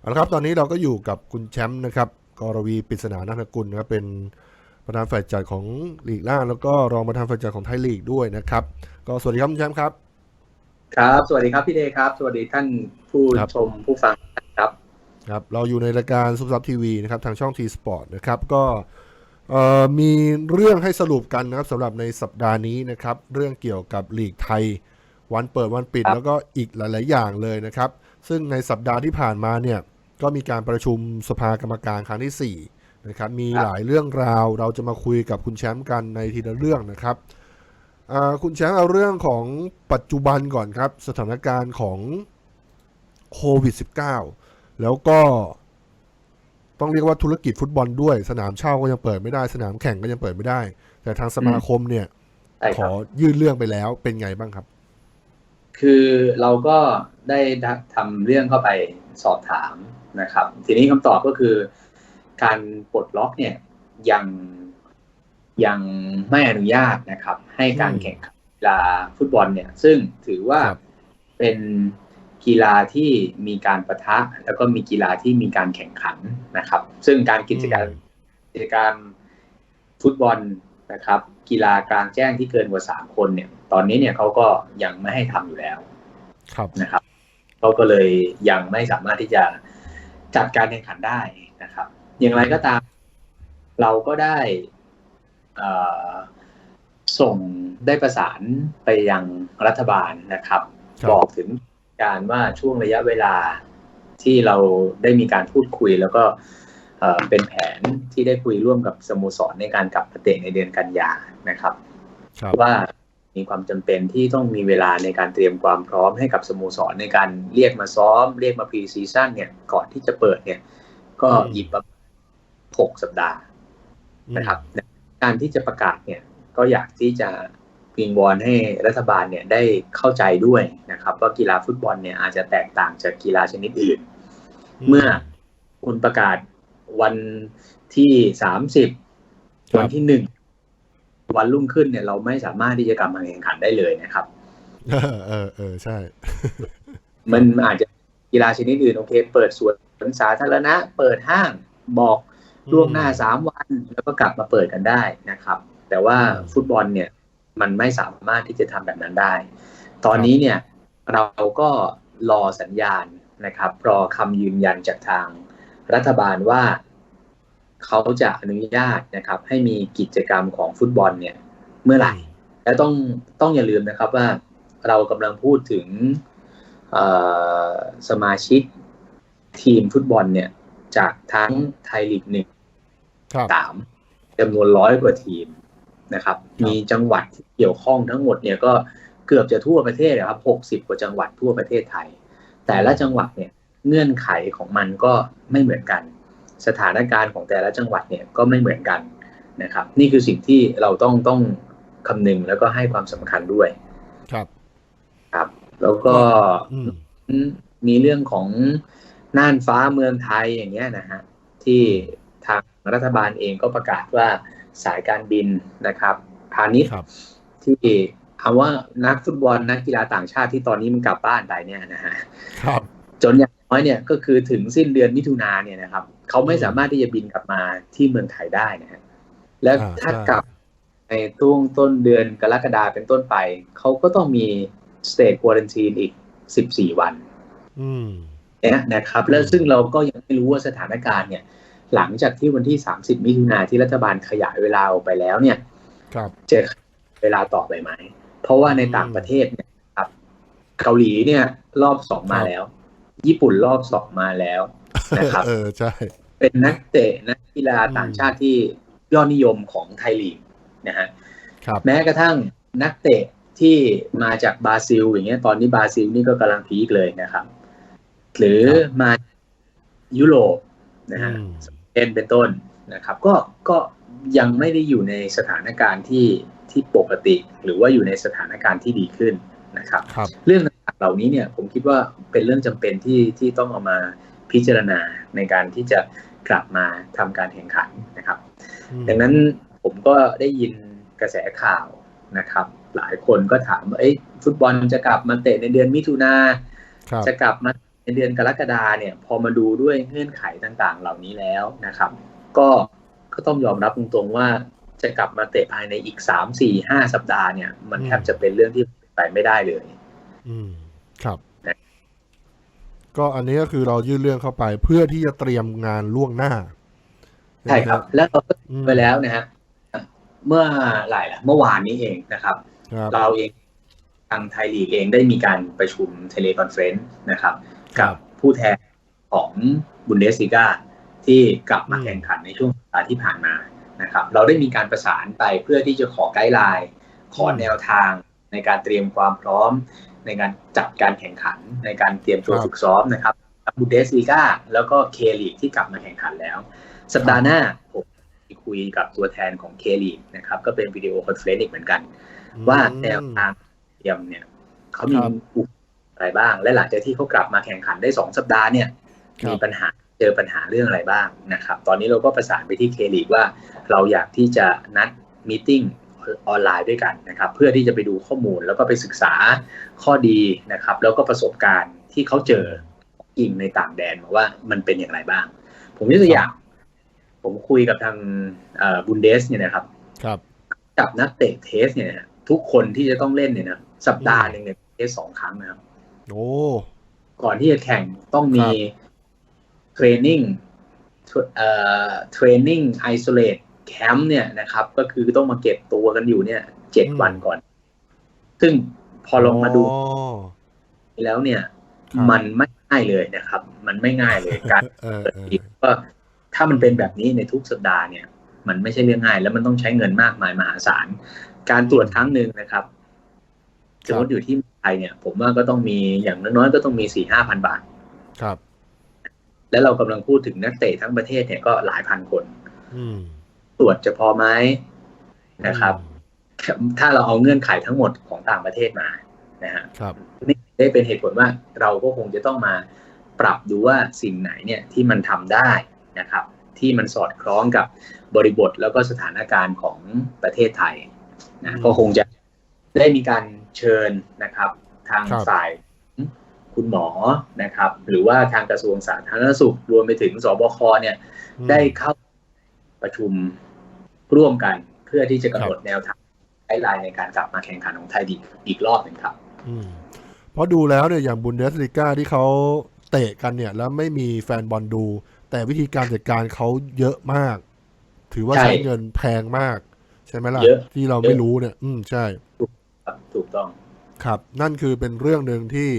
เอาละครับตอนนี้เราก็อยู่กับคุณแชมป์นะครับกรวีปริศนานักกุลนะครับเป็นประธานฝ่ายจัดของลีกล่างแล้วก็รองประธานฝ่ายจัดของไทยลีกด้วยนะครับ ก็สวัสดีครับคุณแชมป์ครับ ครับ สวัสดีครับพี่เดครับ สวัสดีท่านผู้ครับชมผู้ฟังครับครับเราอยู่ในรายการซุปซับทีวีนะครับทางช่องทีสปอร์ตนะครับก็เอ่อมีเรื่องให้สรุปกันนะครับสำหรับในสัปดาห์นี้นะครับ เรื่องเกี่ยวกับลีกไทย วันเปิดวันปิดครับแล้วก็อีกหลาย ๆ อย่างเลยนะครับ ซึ่งในสัปดาห์ที่ผ่านมาเนี่ย ก็มีการประชุมสภากรรมการครั้งที่4นะครับมีหลายเรื่องราวเราจะมาคุยกับคุณแชมป์กันในทีละเรื่องนะครับอ่าคุณแชมป์เอาเรื่องของปัจจุบันก่อนครับ สถานการณ์ของโควิด -19 แล้วก็ต้องเรียกว่าธุรกิจฟุตบอลด้วย สนามเช่าก็ยังเปิดไม่ได้ สนามแข่งก็ยังเปิดไม่ได้ แต่ทางสมาคมเนี่ยใช่ขครัอบยื่นเรื่องไปแล้วเป็นไงบ้างครับ คือเราก็ได้ทำเรื่องเข้าไปสอบถามนะครับ ทีนี้คำตอบก็คือ การปลดล็อกเนี่ยยังยังไม่อนุญาตนะครับ ให้การอืมแข่งขันกีฬาฟุตบอลเนี่ย ซึ่งถือว่าครับเป็นกีฬาที่มีการประทะ แล้วก็มีกีฬาที่มีการแข่งขันนะครับ ซึ่งการกิจกรรมอืมกิจกรรมฟุตบอล นะครับ กีฬากลางแจ้งที่เกินกว่าสามคนเนี่ย ตอนนี้เนี่ยเขาก็ยังไม่ให้ทำอยู่แล้ว ครับนะครับเขาก็เลยยังไม่สามารถที่จะจัดการแข่งขันได้นะครับ อย่างไรก็ตาม เราก็ได้เอ่อส่งได้ประสานไปยังรัฐบาลนะครับครับบอกถึงการว่าช่วงระยะเวลาที่เราได้มีการพูดคุยแล้วก็ เอ่อเป็นแผนที่ได้คุยร่วมกับสโมสรในการกลับมาเตะในเดือนกันยานะครับครับว่ามีความจำเป็นที่ต้องมีเวลาในการเตรียมความพร้อมให้กับสโมสรในการเรียกมาซ้อม เรียกมาพรีซีซั่นเนี่ยก่อนที่จะเปิดเนี่ย ก็อืมหยิบประมาณหกสัปดาห์นะครับ การที่จะประกาศเนี่ย ก็อยากที่จะวิงวอนให้รัฐบาลเนี่ยได้เข้าใจด้วยนะครับ ว่ากีฬาฟุตบอลเนี่ยอาจจะแตกต่างจากกีฬาชนิดอื่น เมื่อคุณประกาศ วันที่สามสิบครับวันที่หนึ่งวันรุ่งขึ้นเนี่ยเราไม่สามารถที่จะกลับมาแข่งขันได้เลยนะครับ เออเออเออใช่ มันอาจจะกีฬาชนิดอื่นโอเค เปิดสวนสาธารณะ เปิดห้างบอกล่วงหน้าสามวันแล้วก็กลับมาเปิดกันได้นะครับ แต่ว่าอืมฟุตบอลเนี่ยมันไม่สามารถที่จะทำแบบนั้นได้ ตอนนี้เนี่ยเราก็รอสัญญาณนะครับ รอคำยืนยันจากทาง รัฐบาลว่าเขาจะอนุญาตนะครับ ให้มีกิจกรรมของฟุตบอลเนี่ย เมื่อไหร่ และต้องต้องอย่าลืมนะครับว่าเรากำลังพูดถึงเอ่อสมาชิกทีมฟุตบอลเนี่ย จากทั้งไทยลีกหนึ่งครับสามจำนวนร้อยกว่าทีมนะครับ มีจังหวัดที่เกี่ยวข้องทั้งหมดเนี่ยก็เกือบจะทั่วประเทศนะครับหกสิบกว่าจังหวัดทั่วประเทศไทย แต่ละจังหวัดเนี่ย เงื่อนไขของมันก็ไม่เหมือนกัน สถานการณ์ของแต่ละจังหวัดเนี่ยก็ไม่เหมือนกันนะครับ นี่คือสิ่งที่เราต้องต้องคำนึงแล้วก็ให้ความสำคัญด้วย ครับครับ แล้วก็อืมมีเรื่องของน่านฟ้าเมืองไทยอย่างเงี้ยนะฮะที่ทางรัฐบาลเองก็ประกาศว่าสายการบินนะครับ พาณิชย์ครับที่เอาว่านักฟุตบอลนักกีฬาต่างชาติที่ตอนนี้มันกลับบ้านไปเนี่ยนะฮะครับจนอย่าง น้อยเนี่ยก็คือถึงสิ้นเดือนมิถุนาเนี่ยนะครับเขาไม่สามารถที่จะบินกลับมาที่เมืองไทยได้นะฮะแล้วอ่าถ้าใช่กลับในต้นต้นเดือนกรกฎาเป็นต้นไป เขาก็ต้องมีสเต t ควอ r นทีนอีก14วันอืมเนี่ยนะครับ แล้วซึ่งเราก็ยังไม่รู้ว่าสถานการณ์เนี่ย หลังจากที่วันที่30มิถุนาที่รัฐบาลขยายเวลาออกไปแล้วเนี่ยครับจะเวลาต่อไปไหม เพราะว่าในต่างประเทศเนี่ยครับ เกาหลีเนี่ย รอบสองมาแล้ว ญี่ปุ่นรอบสองมาแล้วนะครับ เออใช่ เป็นนักเตะนักกีฬาต่างชาติที่ยอดนิยมของไทยลีกนะฮะครับแม้กระทั่งนักเตะที่มาจากบราซิล อย่างเงี้ยตอนนี้บราซิลนี่ก็กำลังพีคเลยนะครับ หรือมายุโรปนะฮะอืมเป็นเป็นต้นนะครับ ก็ก็ยังไม่ได้อยู่ในสถานการณ์ที่ที่ปกติ หรือว่าอยู่ในสถานการณ์ที่ดีขึ้นนะครับครับเรื่องต่างๆ เหล่านี้เนี่ยผมคิดว่าเป็นเรื่องจำเป็นที่ที่ต้องเอามาพิจารณาในการที่จะกลับมาทำการแข่งขันนะครับอืมดังนั้นผมก็ได้ยินกระแสข่าวนะครับ หลายคนก็ถามว่าเอ้ยฟุตบอลจะกลับมาเตะในเดือนมิถุนาครับจะกลับมาในเดือนกรกฎาเนี่ย พอมาดูด้วยเงื่อนไขต่างๆ เหล่านี้แล้วนะครับ ก็ก็ต้องยอมรับตรงๆว่าจะกลับมาเตะภายในอีกสามสี่ห้าสัปดาห์เนี่ย มันแทบจะเป็นเรื่องที่ไปไม่ได้เลยอืม ครับนะก็อันนี้ก็คือเรายื่นเรื่องเข้าไป เพื่อที่จะเตรียมงานล่วงหน้า ใช่ครับ แล้วเราก็อืมไปแล้วนะฮะเมื่อไหร่ล่ะ เมื่อวานนี้เองนะครับครับ เราเองทางไทยลีกเองได้มีการประชุมเทเลคอนเฟรนซ์นะครับครักับบผู้แทนของบุนเดส l ีกาที่กลับมาอืมแข่งขันในช่วงสัปดาห์ที่ผ่านมานะครับ เราได้มีการประสานไปเพื่อที่จะขอไกด์ไลน์ ขอแนวทางในการเตรียมความพร้อม ในการจัดการแข่งขันในการเตรียมตัวฝึกซ้อมนะครับบุนเดส l ีกาแล้วก็เคลีกที่กลับมาแข่งขันแล้ว สัปดาห์หน้าผมคุยกับตัวแทนของเคลีกนะครับ ก็เป็นวิดีโอคอนเฟรนซ์อีกเหมือนกัน ว่าแนวทางเตรียมเนี่ยเขามีครับอุปอะไรบ้าง และหลังจากที่เขากลับมาแข่งขันได้สองสัปดาห์เนี่ยครับมีปัญหาเจอปัญหาเรื่องอะไรบ้างนะครับ ตอนนี้เราก็ประสานไปที่เคลีกว่า เราอยากที่จะนัดมีติ้ง ออนไลน์ด้วยกันนะครับ เพื่อที่จะไปดูข้อมูลแล้วก็ไปศึกษาข้อดีนะครับ แล้วก็ประสบการณ์ที่เขาเจอจริงในต่างแดนมาว่ามันเป็นอย่างไรบ้าง ผมยกตัวอย่าง ผมคุยกับทางบุนเดสเนี่ยนะครับ ครับ กับนักเตะเทสเนี่ยนะทุกคนที่จะต้องเล่นเนี่ยนะสัปดาห์หนึ่งเนี่ยเทสสองครั้งนะครับ โอ้ก่อนที่จะแข่งต้องมีครับเทรนนิ่งเอ่อเทรนนิ่งไอโซเลต แคมป์เนี่ยนะครับ ก็คือต้องมาเก็บตัวกันอยู่เนี่ยเจ็ดวันก่อน ซึ่งพอลงมาดูอ๋อแล้วเนี่ยครับมันไม่ง่ายเลยนะครับ มันไม่ง่ายเลยการเออเออก็ถ้ามันเป็นแบบนี้ในทุกสัปดาห์เนี่ย มันไม่ใช่เรื่องง่าย แล้วมันต้องใช้เงินมากมายมหาศาล การตรวจครั้งหนึ่งนะครับสมมติอยู่ที่ไทยเนี่ย ผมว่าก็ต้องมีอย่างน้อยๆก็ต้องมีสี่ห้าพันบาท ครับ แล้วเรากำลังพูดถึงนักเตะทั้งประเทศเนี่ยก็หลายพันคน อืม ตรวจจะพอไหมนะครับ ถ้าเราเอาเงื่อนไขทั้งหมดของต่างประเทศมานะฮะครับนี่ได้เป็นเหตุผลว่าเราก็คงจะต้องมาปรับดูว่าสิ่งไหนเนี่ยที่มันทำได้นะครับ ที่มันสอดคล้องกับบริบทแล้วก็สถานการณ์ของประเทศไทยนะอืมก็คงจะได้มีการเชิญนะครับ ทางครับฝ่ายคุณหมอนะครับ หรือว่าทางกระทรวงสาธารณสุขรวมไปถึงสบคเนี่ยอืมได้เข้าประชุม ร่วมกันเพื่อที่จะกำหนดแนวทางไกด์ไลน์ในการกลับมาแข่งขันของไทยอีกอีกรอบหนึ่งครับอืมเพราะดูแล้วเนี่ยอย่างบุนเดสลิก้าที่เขาเตะกันเนี่ย แล้วไม่มีแฟนบอลดู แต่วิธีการจัดการเขาเยอะมาก ถือว่าใช่ใช้เงินแพงมาก ใช่ไหมล่ะเยอะที่เราไม่รู้เนี่ย อืมใช่ครับถูกต้อง ครับ นั่นคือเป็นเรื่องหนึ่งที่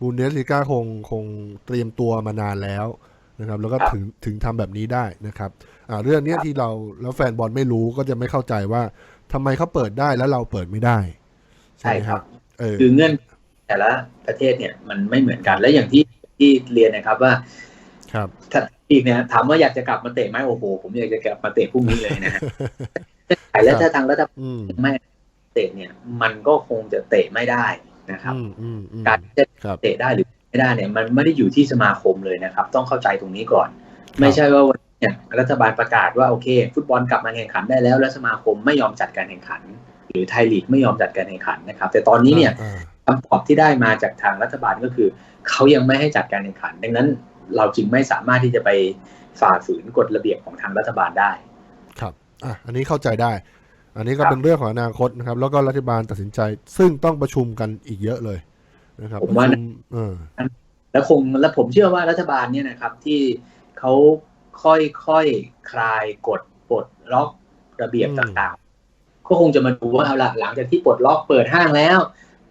บุนเดสลิก้าคงคงเตรียมตัวมานานแล้ว นะครับ แล้วก็ครับถึงถึงทำแบบนี้ได้นะครับอ่าเรื่องเนี้ยที่เราแล้วแฟนบอลไม่รู้ก็จะไม่เข้าใจว่าทำไมเขาเปิดได้แล้วเราเปิดไม่ได้ ใช่ไหมครับ เออ คือเงื่อนแต่ละประเทศเนี่ยมันไม่เหมือนกันและอย่างที่ที่เรียนนะครับว่าครับถ้าอีกเนี่ยถามว่าอยากจะกลับมาเตะไหมโอ้โหผมอยากจะกลับมาเตะพรุ่งนี้เลยนะฮะและถ้าทางรัฐบาลอืมไม่เตะเนี่ย มันก็คงจะเตะไม่ได้นะครับอืมอืมอืมการจะครับเตะได้หรือ ไม่ได้เนี่ยมันไม่ได้อยู่ที่สมาคมเลยนะครับ ต้องเข้าใจตรงนี้ก่อน ไม่ใช่ว่าวันนี้เนี่ยรัฐบาลประกาศว่าโอเค ฟุตบอลกลับมาแข่งขันได้แล้ว แล้วสมาคมไม่ยอมจัดการแข่งขัน หรือไทยลีกไม่ยอมจัดการแข่งขันนะครับ แต่ตอนนี้เนี่ยอ่าคำตอบที่ได้มาจากทางรัฐบาลก็คือเขายังไม่ให้จัดการแข่งขัน ดังนั้นเราจึงไม่สามารถที่จะไปฝ่าฝืนกฎระเบียบของทางรัฐบาลได้ ครับอะอันนี้เข้าใจได้ อันนี้ก็ครับเป็นเรื่องของอนาคตนะครับ แล้วก็รัฐบาลตัดสินใจ ซึ่งต้องประชุมกันอีกเยอะเลย นะครับผมว่าประชุมเออแล้วคงและผมเชื่อว่ารัฐบาลเนี่ยนะครับที่เขาค่อยๆคลายกฎปลดล็อกระเบียบอืมต่างๆ ก็คงจะมาดูว่าเอาละหลังจากที่ปลดล็อกเปิดห้างแล้ว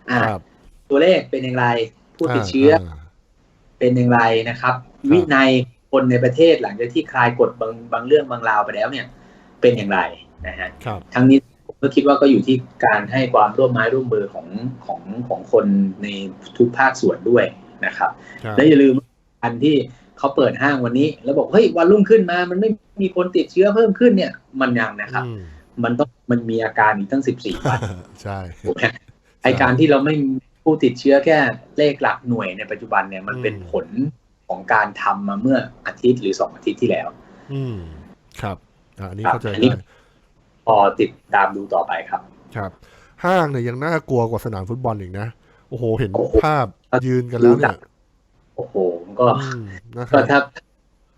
อ่าครับตัวเลขเป็นอย่างไรผู้ติดเชื้ออเป็นอย่างไรนะครับ วินัยคนในประเทศหลังจากที่คลายกฎบางบางเรื่องบางราวไปแล้วเนี่ย เป็นอย่างไรนะฮะครับทั้งนี้ผม ก็คิดว่าก็อยู่ที่การให้ความร่วมไม้ร่วมมือของของของคนในทุกภาคส่วนด้วยนะครับครับ และอย่าลืมอันที่เขาเปิดห้างวันนี้ แล้วบอกเฮ้ยวันรุ่งขึ้นมา มันไม่มีคนติดเชื้อเพิ่มขึ้นเนี่ย มันยังนะครับอืมมันต้องมันมีอาการอีกตั้งสิบสี่วันใช่ถูกไหมไอการที่เราไม่มีผู้ติดเชื้อแค่เลขหลักหน่วยในปัจจุบันเนี่ยมันเป็นผลของการทำมาเมื่ออาทิตย์หรือสองอาทิตย์ที่แล้ว อืมครับอะอันนี้ครับเข้าใจอันนี้ได้พ อติดตามดูต่อไปครับ ครับ ห้างเนี่ยยังน่ากลัวกว่าสนามฟุตบอลอีกนะ โอ้โห เห็นโอ้โหภาพยืนกันแล้วเนี่ยโอ้โหก็อืมนะคก็รับถ้า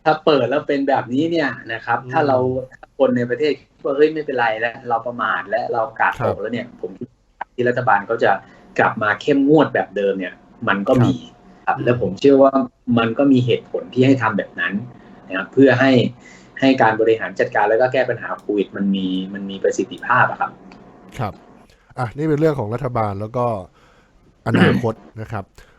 ถ้าเปิดแล้วเป็นแบบนี้เนี่ยนะครับอืมถ้าเราถ้าคนในประเทศคิดว่าเฮ้ยไม่เป็นไรแล้ว เราประมาทและเรากาดครัตบกแล้วเนี่ย ผมคิดว่าที่รัฐบาลเขาจะกลับมาเข้มงวดแบบเดิมเนี่ย มันก็มีครับอืมและผมเชื่อว่ามันก็มีเหตุผลที่ให้ทำแบบนั้นนะครับเพื่อให้ ให้การบริหารจัดการแล้วก็แก้ปัญหาโควิดมันมีมันมีประสิทธิภาพอะครับ ครับ อะนี่เป็นเรื่องของรัฐบาลแล้วก็อนาคตนะครับ